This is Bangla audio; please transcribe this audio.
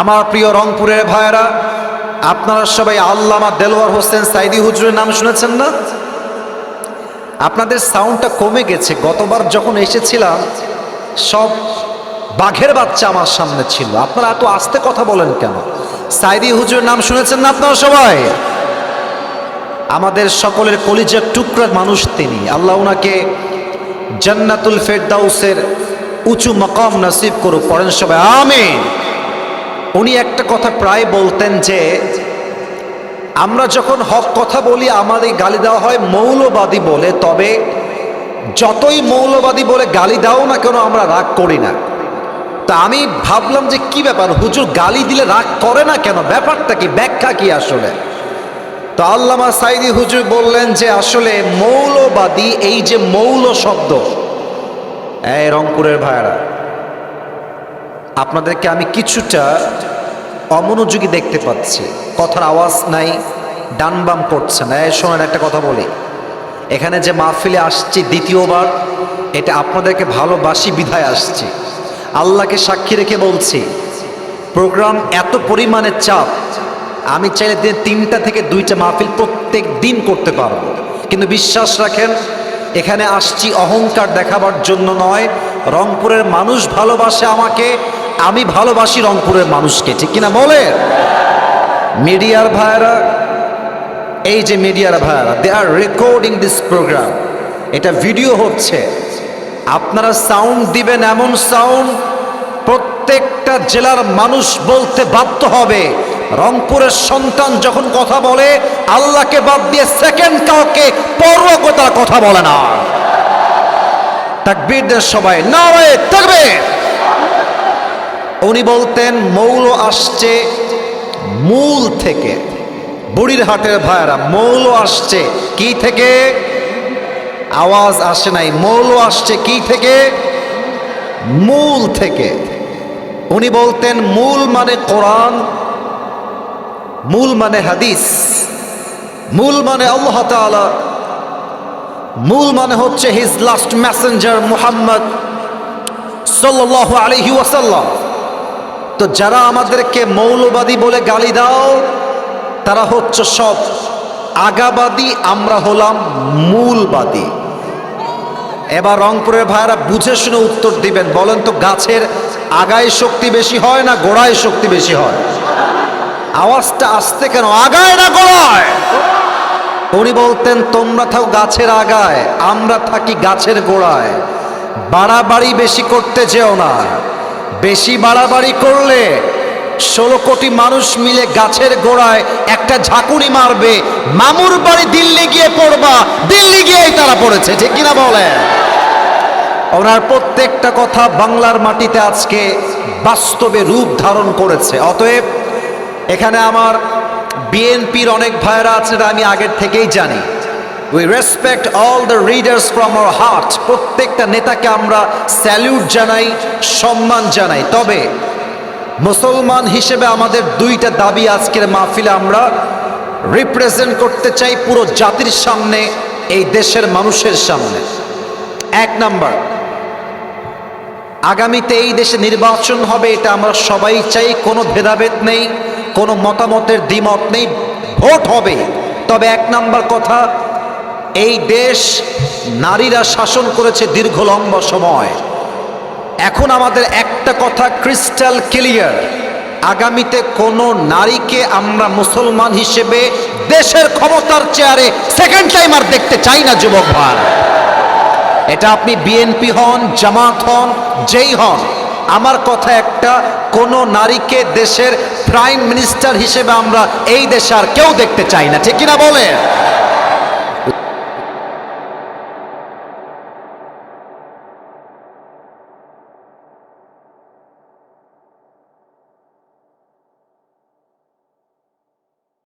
আমার প্রিয় রংপুরের ভাইয়েরা, আপনারা সবাই আল্লামা দেলোয়ার হোসেন সাইদি হুজুরের নাম শুনেছেন না? আপনাদের সাউন্ডটা কমে গেছে, গতবার যখন এসেছিলাম, সব বাঘের বাচ্চা আমার সামনে ছিল। আপনারা এত আস্তে কথা বলেন কেন? সাইদি হুজুরের নাম শুনেছেন না আপনারা সবাই? আমাদের সকলের কলিজার টুকরার মানুষ তিনি। আল্লাহ ওনাকে জান্নাতুল ফেরদাউসের উঁচু মকাম নসিব করুক, পড়েন সবাই, আমিন। উনি একটা কথা প্রায় বলতেন যে, আমরা যখন হক কথা বলি আমাদের গালি দেওয়া হয় মৌলবাদী বলে, তবে যতই মৌলবাদী বলে গালি দাও না কেন, আমরা রাগ করি না। তা আমি ভাবলাম যে কি ব্যাপার, হুজুর গালি দিলে রাগ করে না কেন? ব্যাপারটা কি? ব্যাখ্যা কি আসলে? তো আল্লামা সাইদি হুজুর বললেন যে, আসলে মৌলবাদী, এই যে মৌল শব্দ, এই রংপুরের ভাইয়ারা আপনাদেরকে আমি কিছুটা অমনোযোগী দেখতে পাচ্ছি। কথার আওয়াজ নাই ডান বাম করছে না। এই শোনেন, একটা কথা বলি। এখানে যে মাহফিলে আসছি দ্বিতীয়বার, এটা আপনাদেরকে ভালোবাসি, বিধায় আসছি। আল্লাহকে সাক্ষী রেখে বলছি, প্রোগ্রাম এত পরিমাণে চাপ, আমি চাইলে দিনে তিনটা থেকে দুইটা মাহফিল প্রত্যেক দিন করতে পারব। কিন্তু বিশ্বাস রাখেন, এখানে আসছি অহংকার দেখাবার জন্য নয়, রংপুরের মানুষ ভালোবাসে আমাকে আমি ভালোবাসি রংপুরের মানুষকে, ঠিক কিনা বলে? মিডিয়ার ভাইয়েরা, এই যে মিডিয়ার ভাইয়েরা they are recording this programme এটা ভিডিও হচ্ছে। আপনারা সাউন্ড দিবেন এমন সাউন্ড প্রত্যেকটা জেলার মানুষ বলতে বাধ্য হবে। রংপুরের সন্তান যখন কথা বলে, আল্লাহকে বাদ দিয়ে সেকেন্ড কাউকে পরোয়া কথা বলে না। তাকবীরদের সবাই। না থাকবে উনি বলতেন, মৌল আসছে মূল থেকে। বুড়ির হাটের ভাইয়েরা, মৌল আসছে কি থেকে? আওয়াজ আসে নাই, মৌল আসছে কি থেকে? মূল থেকে। উনি বলতেন, মূল মানে কোরআন, মূল মানে হাদিস, মূল মানে আল্লাহ তাআলা, মূল মানে হচ্ছে হিজ লাস্ট মেসেঞ্জার মুহাম্মদ সাল্লাল্লাহু আলাইহি ওয়াসাল্লাম। তো যারা আমাদেরকে মৌলবাদী বলে গালি দাও, তারা হচ্ছে সব আগাবাদী, আমরা হলাম মূলবাদী। এবার রংপুরের ভাইরা বুঝে শুনে উত্তর দিবেন। বলেন তো, গাছের আগায় শক্তি বেশি হয় না গোড়ায় শক্তি বেশি হয়? আওয়াজটা আসতে কেন? আগায় না গোড়ায়? উনি বলতেন, তোমরা থাকো গাছের আগায়, আমরা থাকি গাছের গোড়ায়। বাড়াবাড়ি বেশি করতে যেও না। বেশি বাড়াবাড়ি করলে ষোলো কোটি মানুষ মিলে গাছের গোড়ায় একটা ঝাঁকুনি মারবে। মামুর বাড়ি দিল্লি গিয়ে পড়বা। দিল্লি গিয়েই তারা পড়েছে, ঠিক কিনা বলে ওনার প্রত্যেকটা কথা বাংলার মাটিতে আজকে বাস্তবে রূপ ধারণ করেছে। অতএব এখানে আমার বিএনপির অনেক ভাইয়েরা আছে আমি আগের থেকেই জানি। We respect all the leaders from our heart প্রত্যেকটা নেতাকে আমরা স্যালিউট জানাই, সম্মান জানাই। তবে মুসলমান হিসেবে আমাদের দুইটা দাবি আজকের মাহফিলে আমরা রিপ্রেজেন্ট করতে চাই পুরো জাতির সামনে, এই দেশের মানুষের সামনে। এক নাম্বার, আগামীতে এই দেশে নির্বাচন হবে, এটা আমরা সবাই চাই, কোনো ভেদাভেদ নেই, কোনো মতামতের দ্বিমত নেই, ভোট হবে। তবে এক নাম্বার কথা এই দেশ নারীরা শাসন করেছে দীর্ঘ লম্বা সময়। এখন আমাদের একটা কথা ক্রিস্টাল ক্লিয়ার আগামীতে কোনো নারীকে আমরা মুসলমান হিসেবে দেশের ক্ষমতার চেয়ারে সেকেন্ড টাইম আর দেখতে চাই না, যুবক ভাই। এটা আপনি বিএনপি হন, জামাত হন, যেই হন। আমার কথা একটা, কোন নারীকে দেশের প্রাইম মিনিস্টার হিসেবে আমরা এই দেশে আর কেউ দেখতে চাই না, ঠিক কিনা বলে